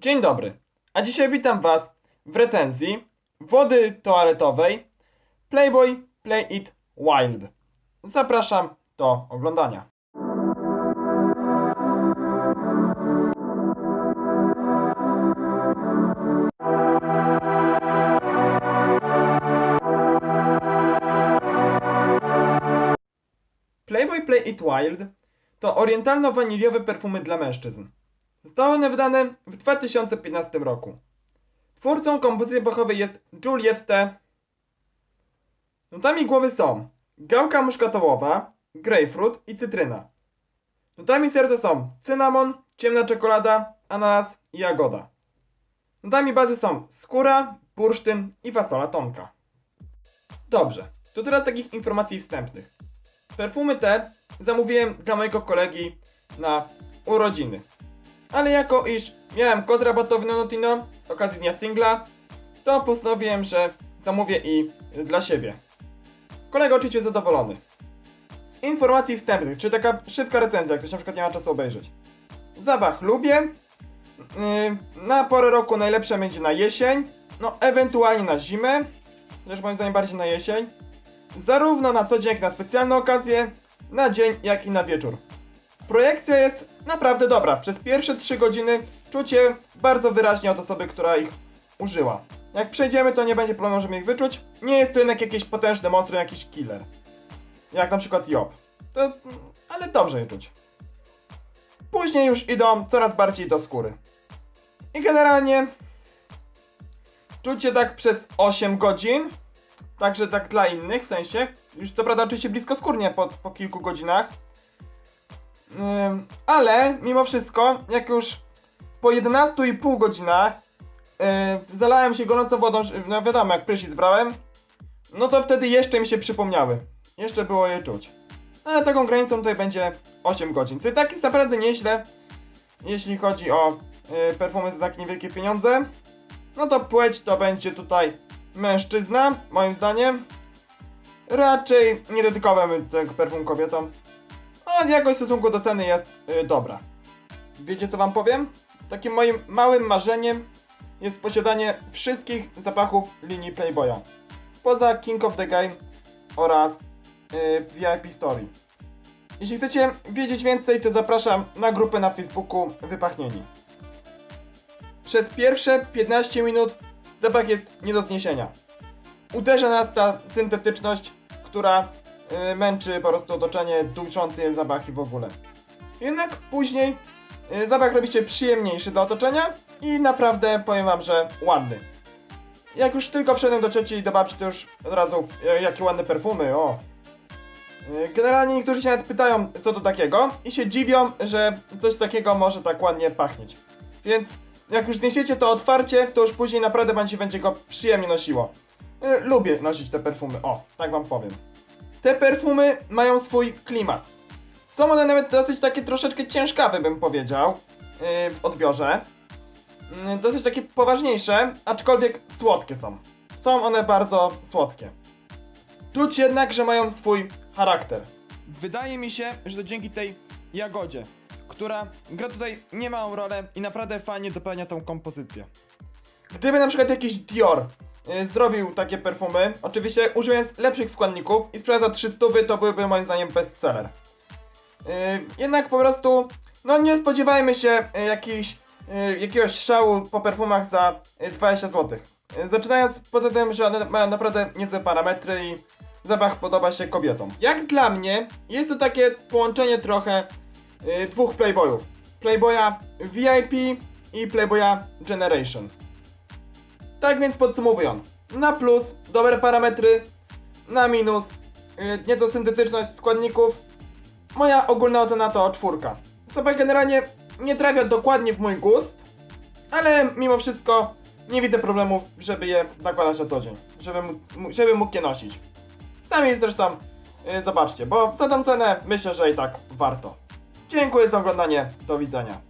Dzień dobry, a dzisiaj witam Was w recenzji wody toaletowej Playboy Play It Wild. Zapraszam do oglądania. Playboy Play It Wild to orientalno-waniliowe perfumy dla mężczyzn. Zostały one wydane w 2015 roku. Twórcą kompozycji zapachowej jest Juliette. Nutami głowy są gałka muszkatołowa, grapefruit i cytryna. Nutami serca są cynamon, ciemna czekolada, ananas i jagoda. Nutami bazy są skóra, bursztyn i fasola tonka. Dobrze, to teraz takich informacji wstępnych. Perfumy te zamówiłem dla mojego kolegi na urodziny. Ale jako iż miałem kod rabatowy na Notino z okazji dnia singla, to postanowiłem, że zamówię i dla siebie. Kolega oczywiście zadowolony. Z informacji wstępnych, czy taka szybka recenzja, jak ktoś na przykład nie ma czasu obejrzeć. Zapach lubię. Yy, na porę roku najlepsze będzie na jesień, no ewentualnie na zimę, też moim zdaniem bardziej na jesień. Zarówno na co dzień, jak na specjalne okazje, na dzień, jak i na wieczór. Projekcja jest naprawdę dobra. Przez pierwsze 3 godziny czucie bardzo wyraźnie od osoby, która ich użyła. Jak przejdziemy, to nie będzie problemu, żeby ich wyczuć. Nie jest to jednak jakieś potężne monstrum, jakiś killer. Jak na przykład Job. To, ale dobrze je czuć. Później już idą coraz bardziej do skóry. I generalnie czucie tak przez 8 godzin. Także tak dla innych, w sensie. Już co prawda oczywiście blisko skórnie po, po kilku godzinach. Ale mimo wszystko, jak już po 11,5 godzinach yy, zalałem się gorącą wodą, no wiadomo, jak prysznic brałem, no to wtedy jeszcze mi się przypomniały. Jeszcze było je czuć. Ale taką granicą tutaj będzie 8 godzin, co i tak jest naprawdę nieźle, jeśli chodzi o yy, perfumy za tak niewielkie pieniądze. No to płeć to będzie tutaj mężczyzna, moim zdaniem. Raczej nie dedykowałem tego perfum kobietom. A jakość w stosunku do ceny jest y, dobra. Wiecie co wam powiem? Takim moim małym marzeniem jest posiadanie wszystkich zapachów linii Playboya. Poza King of the Game oraz y, VIP Story. Jeśli chcecie wiedzieć więcej, to zapraszam na grupę na Facebooku Wypachnieni. Przez pierwsze 15 minut zapach jest nie do zniesienia. Uderza nas ta syntetyczność, która męczy po prostu otoczenie, duszący je zapach i w ogóle. Jednak później y, zapach robi się przyjemniejszy dla otoczenia i naprawdę powiem wam, że ładny. Jak już tylko wszedłem do cioci i do babci, to już od razu y, jakie ładne perfumy, o. Y, Generalnie niektórzy się nawet pytają, co to takiego i się dziwią, że coś takiego może tak ładnie pachnieć. Więc jak już zniesiecie to otwarcie, to już później naprawdę się będzie go przyjemnie nosiło. Y, Lubię nosić te perfumy, o, tak wam powiem. Te perfumy mają swój klimat. Są one nawet dosyć takie troszeczkę ciężkawe, bym powiedział, yy, w odbiorze. Yy, dosyć takie poważniejsze, aczkolwiek słodkie są. Są one bardzo słodkie. Czuć jednak, że mają swój charakter. Wydaje mi się, że to dzięki tej jagodzie, która gra tutaj niemałą rolę i naprawdę fajnie dopełnia tą kompozycję. Gdyby na przykład jakiś Dior y, zrobił takie perfumy, oczywiście używając lepszych składników i sprzedał za 300, to byłby moim zdaniem bestseller. Y, jednak po prostu, no nie spodziewajmy się y, jakiś, y, jakiegoś szału po perfumach za y, 20 zł. Y, zaczynając poza tym, że one mają naprawdę niezłe parametry i zapach podoba się kobietom. Jak dla mnie, jest to takie połączenie trochę y, dwóch Playboyów. Playboya VIP i Playboya Generation. Tak więc podsumowując, na plus dobre parametry, na minus yy, nieco syntetyczność składników. Moja ogólna ocena to czwórka. Zapach generalnie nie trafia dokładnie w mój gust, ale mimo wszystko nie widzę problemów, żeby je zakładać na co dzień, żeby, żeby mógł je nosić. Sami zresztą yy, zobaczcie, bo za tą cenę myślę, że i tak warto. Dziękuję za oglądanie, do widzenia.